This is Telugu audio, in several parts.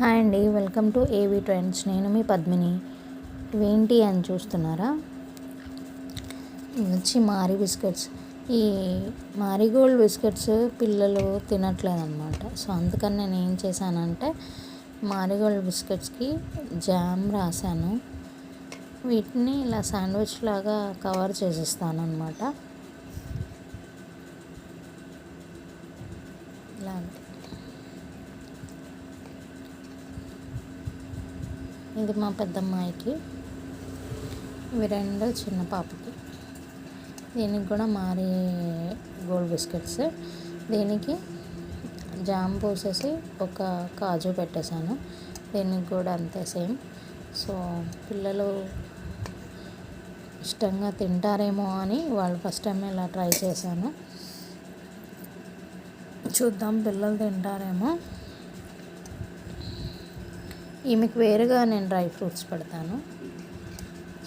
హాయ్ అండి వెల్కమ్ టు ఏవీ ట్రెండ్స్. నేను మీ పద్మిని. ఇవేంటి అని చూస్తున్నారా? వచ్చి మారీ బిస్కెట్స్. ఈ మారిగోల్డ్ బిస్కెట్స్ పిల్లలు తినట్లేదు అనమాట సో అందుకని నేను ఏం చేశానంటే మారిగోల్డ్ బిస్కెట్స్కి జామ్ రాశాను. వీటిని ఇలా శాండ్విచ్ లాగా కవర్ చేసేస్తాను అనమాట ఇలాంటి ఇది మా పెద్దమ్మాయికి. ఇవి రెండు చిన్న పాపకి. దీనికి కూడా మారి గోల్డ్ బిస్కెట్స్. దీనికి జామ్ పోసేసి ఒక కాజు పెట్టేశాను. దీనికి కూడా అంతే సేమ్. సో పిల్లలు ఇష్టంగా తింటారేమో అని వాళ్ళు ఫస్ట్ టైం ఇలా ట్రై చేశాను. చూద్దాం పిల్లలు తింటారేమో. ఈమెకు వేరుగా నేను డ్రై ఫ్రూట్స్ పెడతాను.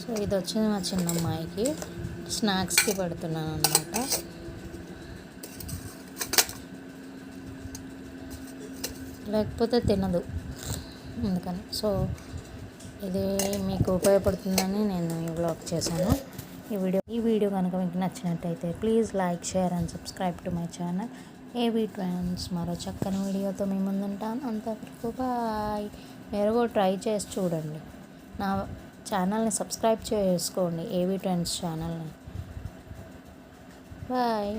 సో ఇది వచ్చింది మా చిన్నమ్మాయికి. స్నాక్స్కి పెడుతున్నాను అనమాట లేకపోతే తినదు. అందుకని. సో ఇది మీకు ఉపయోగపడుతుందని నేను ఈ బ్లాగ్ చేశాను. ఈ వీడియో ఈ వీడియో కనుక మీకు నచ్చినట్టయితే please like share and subscribe to my channel. AV trends? మరో చక్కని వీడియోతో మీ ముందుంటాను. అంతవరకు బాయ్. మీరు కూడా ట్రై చేసి చూడండి. నా ఛానల్ని సబ్స్క్రైబ్ చేసుకోండి. ఏవి ట్రెండ్స్ ఛానల్ని. బాయ్.